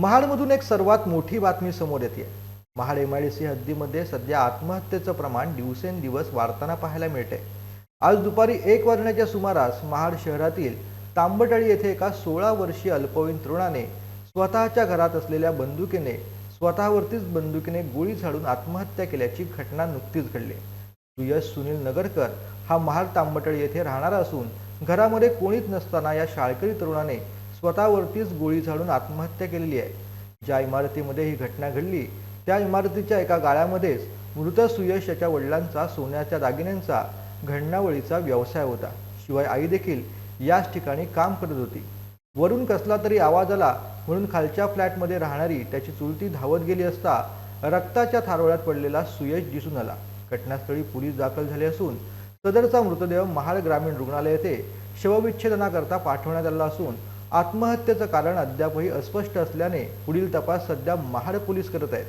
महाडमधून एक सर्वात मोठी बातमी समोर येते. Mahad M I D C हद्दीमध्ये सध्या आत्महत्येचं प्रमाण दिवसेंदिवस वाढताना पाहायला मिळते आज दुपारी एक वाजण्याच्या सुमारास महाड शहरातील तांबटळी येथे एका सोळा वर्षीय अल्पवयीन तरुणाने स्वतःच्या घरात असलेल्या बंदुकीने स्वतःवरतीच बंदुकीने गोळी झाडून आत्महत्या केल्याची घटना नुकतीच घडली. सुयश सुनील नगरकर हा महाड तांबटळी येथे राहणारा असून घरामध्ये कोणीच नसताना या शाळकरी तरुणाने स्वतःवरतीच गोळी झाडून आत्महत्या केलेली आहे. ज्या इमारतीमध्ये ही घटना घडली त्या इमारतीच्या एका गाळ्यामध्येच मृत सुयश याच्या वडिलांचा सोन्याच्या दागिन्यांचा घडणावळीचा व्यवसाय होता. शिवाय आई देखील याच ठिकाणी काम करत होती. वरून कसला तरी आवाज आला म्हणून खालच्या फ्लॅटमध्ये राहणारी त्याची चुलती धावत गेली असता रक्ताच्या थारोळ्यात पडलेला सुयश दिसून आला. घटनास्थळी पोलीस दाखल झाले असून सदरचा मृतदेह महाड ग्रामीण रुग्णालय येथे शवविच्छेदनाकरता पाठवण्यात आला असून आत्महत्येचं कारण अद्यापही अस्पष्ट असल्याने पुढील तपास सध्या महाड पोलीस करत आहेत.